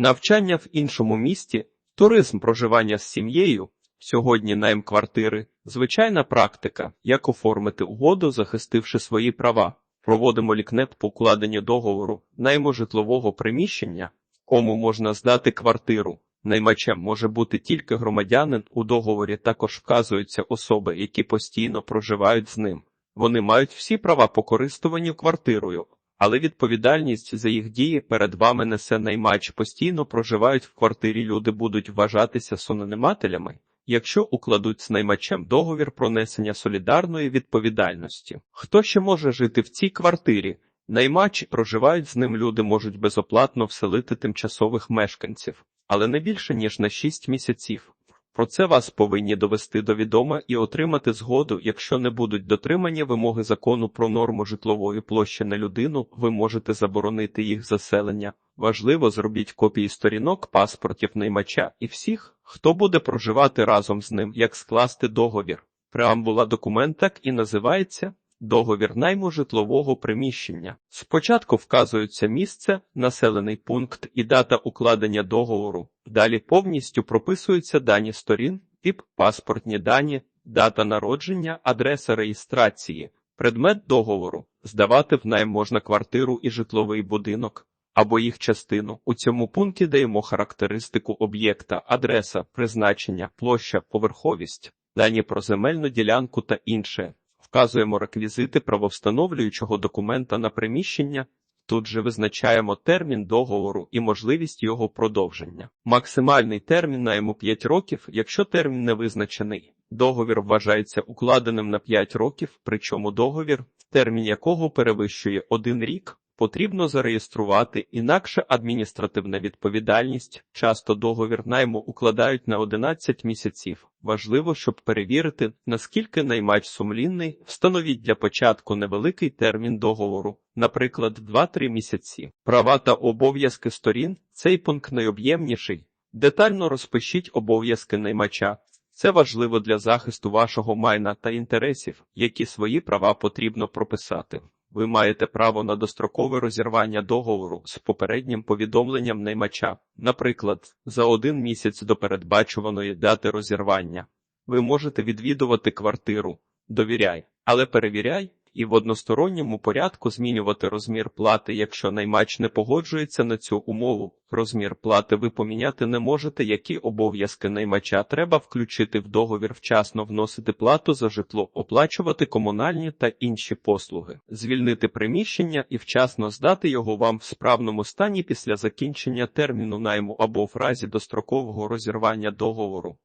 Навчання в іншому місті, туризм проживання з сім'єю, сьогодні найм квартири, звичайна практика, як оформити угоду, захистивши свої права. Проводимо лікнеп по укладенню договору, найму житлового приміщення, кому можна здати квартиру. Наймачем може бути тільки громадянин, у договорі також вказуються особи, які постійно проживають з ним. Вони мають всі права по користуванню квартирою, але відповідальність за їх дії перед вами несе наймач. Постійно проживають в квартирі. Люди будуть вважатися сононімателями, якщо укладуть з наймачем договір про несення солідарної відповідальності. Хто ще може жити в цій квартирі? Наймач проживають з ним люди можуть безоплатно вселити тимчасових мешканців, але не більше ніж на 6 місяців. Про це вас повинні довести до відома і отримати згоду. Якщо не будуть дотримані вимоги закону про норму житлової площі на людину, ви можете заборонити їх заселення. Важливо зробіть копії сторінок паспортів наймача і всіх, хто буде проживати разом з ним, як скласти договір. Преамбула документ так і називається договір найму житлового приміщення. Спочатку вказується місце, населений пункт і дата укладення договору. Далі повністю прописуються дані сторін, тип, паспортні дані, дата народження, адреса реєстрації, предмет договору. Здавати в найм можна квартиру і житловий будинок. Або їх частину. У цьому пункті даємо характеристику об'єкта, адреса, призначення, площа, поверховість, дані про земельну ділянку та інше. Вказуємо реквізити правовстановлюючого документа на приміщення. Тут же визначаємо термін договору і можливість його продовження. Максимальний термін найму 5 років, якщо термін не визначений. Договір вважається укладеним на 5 років, причому договір, термін якого перевищує 1 рік, потрібно зареєструвати, інакше адміністративна відповідальність. Часто договір найму укладають на 11 місяців. Важливо, щоб перевірити, наскільки наймач сумлінний, встановіть для початку невеликий термін договору, наприклад, 2-3 місяці. Права та обов'язки сторін цей пункт найоб'ємніший. Детально розпишіть обов'язки наймача. Це важливо для захисту вашого майна та інтересів, які свої права потрібно прописати. Ви маєте право на дострокове розірвання договору з попереднім повідомленням наймача, наприклад, за один місяць до передбачуваної дати розірвання. Ви можете відвідувати квартиру, довіряй, але перевіряй і в односторонньому порядку змінювати розмір плати, якщо наймач не погоджується на цю умову. Розмір плати ви поміняти не можете, які обов'язки наймача треба включити в договір вчасно вносити плату за житло, оплачувати комунальні та інші послуги, звільнити приміщення і вчасно здати його вам в справному стані після закінчення терміну найму або в разі дострокового розірвання договору,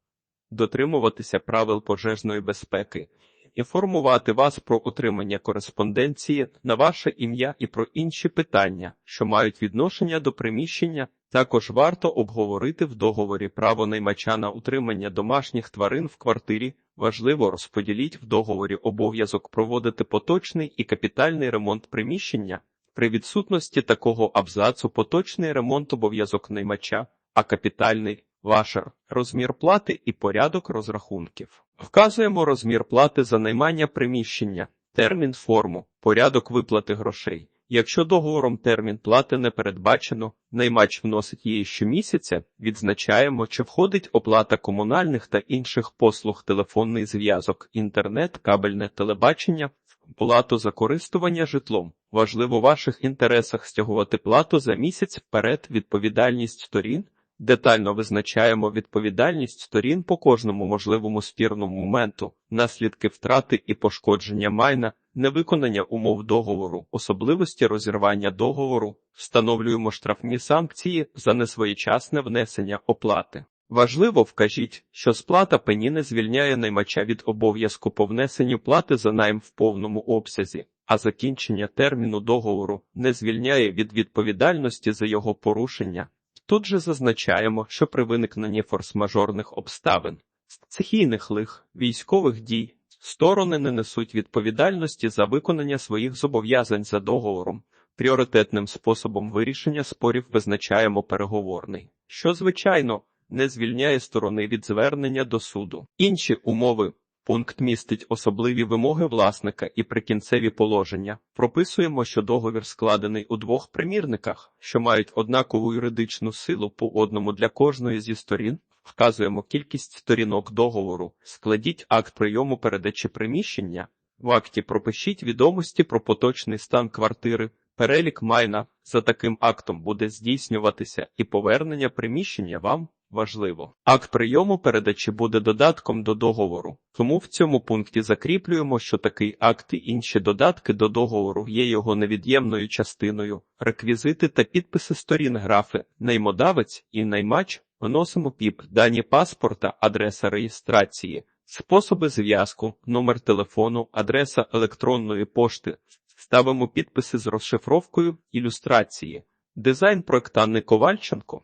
дотримуватися правил пожежної безпеки інформувати вас про отримання кореспонденції на ваше ім'я і про інші питання, що мають відношення до приміщення. Також варто обговорити в договорі право наймача на утримання домашніх тварин в квартирі. Важливо розподіліть в договорі обов'язок проводити поточний і капітальний ремонт приміщення. При відсутності такого абзацу поточний ремонт обов'язок наймача, а капітальний вашер, розмір плати і порядок розрахунків. Вказуємо розмір плати за наймання приміщення, термін форму, порядок виплати грошей. Якщо договором термін плати не передбачено, наймач вносить її щомісяця, відзначаємо, чи входить оплата комунальних та інших послуг, телефонний зв'язок, інтернет, кабельне телебачення, плату за користування житлом. Важливо в ваших інтересах стягувати плату за місяць вперед відповідальність сторін. Детально визначаємо відповідальність сторін по кожному можливому спірному моменту, наслідки втрати і пошкодження майна, невиконання умов договору, особливості розірвання договору, встановлюємо штрафні санкції за несвоєчасне внесення оплати. Важливо вкажіть, що сплата пені не звільняє наймача від обов'язку по внесенню плати за найм в повному обсязі, а закінчення терміну договору не звільняє від відповідальності за його порушення. Тут же зазначаємо, що при виникненні форс-мажорних обставин, стихійних лих, військових дій, сторони не несуть відповідальності за виконання своїх зобов'язань за договором. Пріоритетним способом вирішення спорів визначаємо переговорний, що, звичайно, не звільняє сторони від звернення до суду. Інші умови Пункт містить особливі вимоги власника і прикінцеві положення. Прописуємо, що договір складений у двох примірниках, що мають однакову юридичну силу по одному для кожної зі сторін. Вказуємо кількість сторінок договору. Складіть акт прийому передачі приміщення. В акті пропишіть відомості про поточний стан квартири. Перелік майна за таким актом буде здійснюватися і повернення приміщення вам важливо. Акт прийому передачі буде додатком до договору. Тому в цьому пункті закріплюємо, що такий акт і інші додатки до договору є його невід'ємною частиною. Реквізити та підписи сторін графи наймодавець і наймач вносимо ПІП, дані паспорта, адреса реєстрації, способи зв'язку, номер телефону, адреса електронної пошти. Ставимо підписи з розшифровкою ілюстрації. Дизайн проектанти Ковальченко.